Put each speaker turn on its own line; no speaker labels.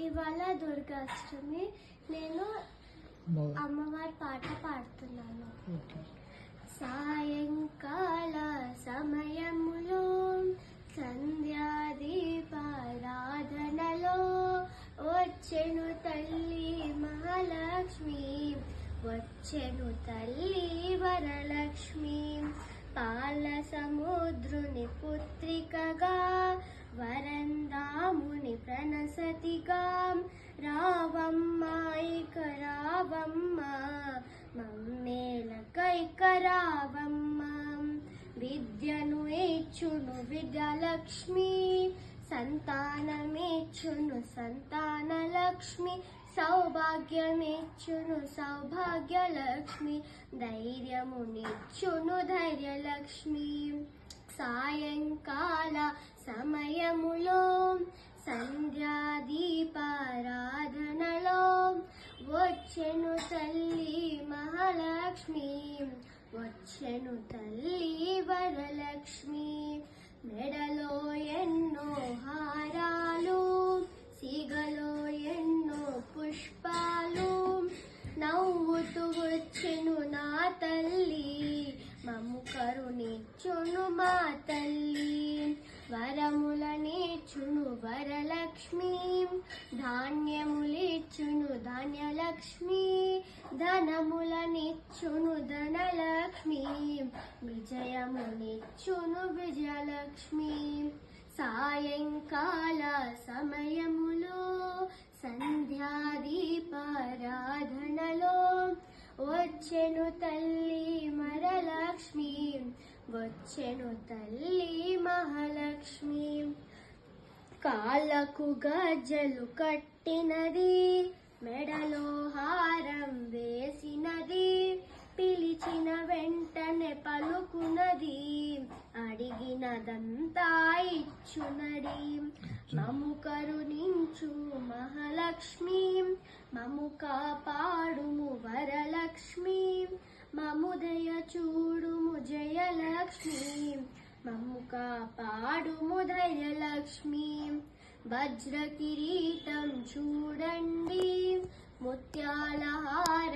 ఇవాళ దుర్గాష్టమి. నేను అమ్మవారి పాట పాడుతున్నాను. సాయంకాల సమయములో సంధ్యాదీపారాధనలో వచ్చెను తల్లి మహాలక్ష్మి వచ్చెను తల్లి వరలక్ష్మి. రావమ్మ. విద్యను ఇచ్చును విద్యలక్ష్మి సంతానమేచ్చును సంతాన లక్ష్మి సౌభాగ్యమేచ్చును సౌభాగ్యలక్ష్మి ధైర్యమునిచ్చును ధైర్యలక్ష్మి. సాయంకాల సమయములో సంధ్యాదీపారాధనలో వచ్చెను తల్లి మహాలక్ష్మి. వచ్చెను తల్లి వరలక్ష్మి. మెడలో ఎన్నో హారాలు సిగలో ఎన్నో పుష్పాలు. నవ్వుతూ వచ్చెను నా తల్లి మమ్ము కరుణిచ్చును మా తల్లి. వరములనిచ్చును వరలక్ష్మి ధాన్యములిచ్చును ధాన్యలక్ష్మి. ధనములనిచ్చును ధనలక్ష్మి విజయమునిచ్చును విజయలక్ష్మి. సాయంకాల సమయములో సంధ్యాదీపారాధనలో వచ్చెను తల్లి మరలక్ష్మి వచ్చెను తల్లి మహాలక్ష్మి. కాళ్ళకు గజ్జలు కట్టినది మెడలో హారం వేసినది వెంటనే పలుకున్నది అడిగినదంతా ఇచ్చునది. మము కరుణించు మహాలక్ష్మి మము కాపాడుము వరలక్ష్మి మము దయ చూడుము జయలక్ష్మి మమ్ము కాపాడుము ధైర్యలక్ష్మి వజ్ర కిరీటం చూడండి ముత్యాల హారం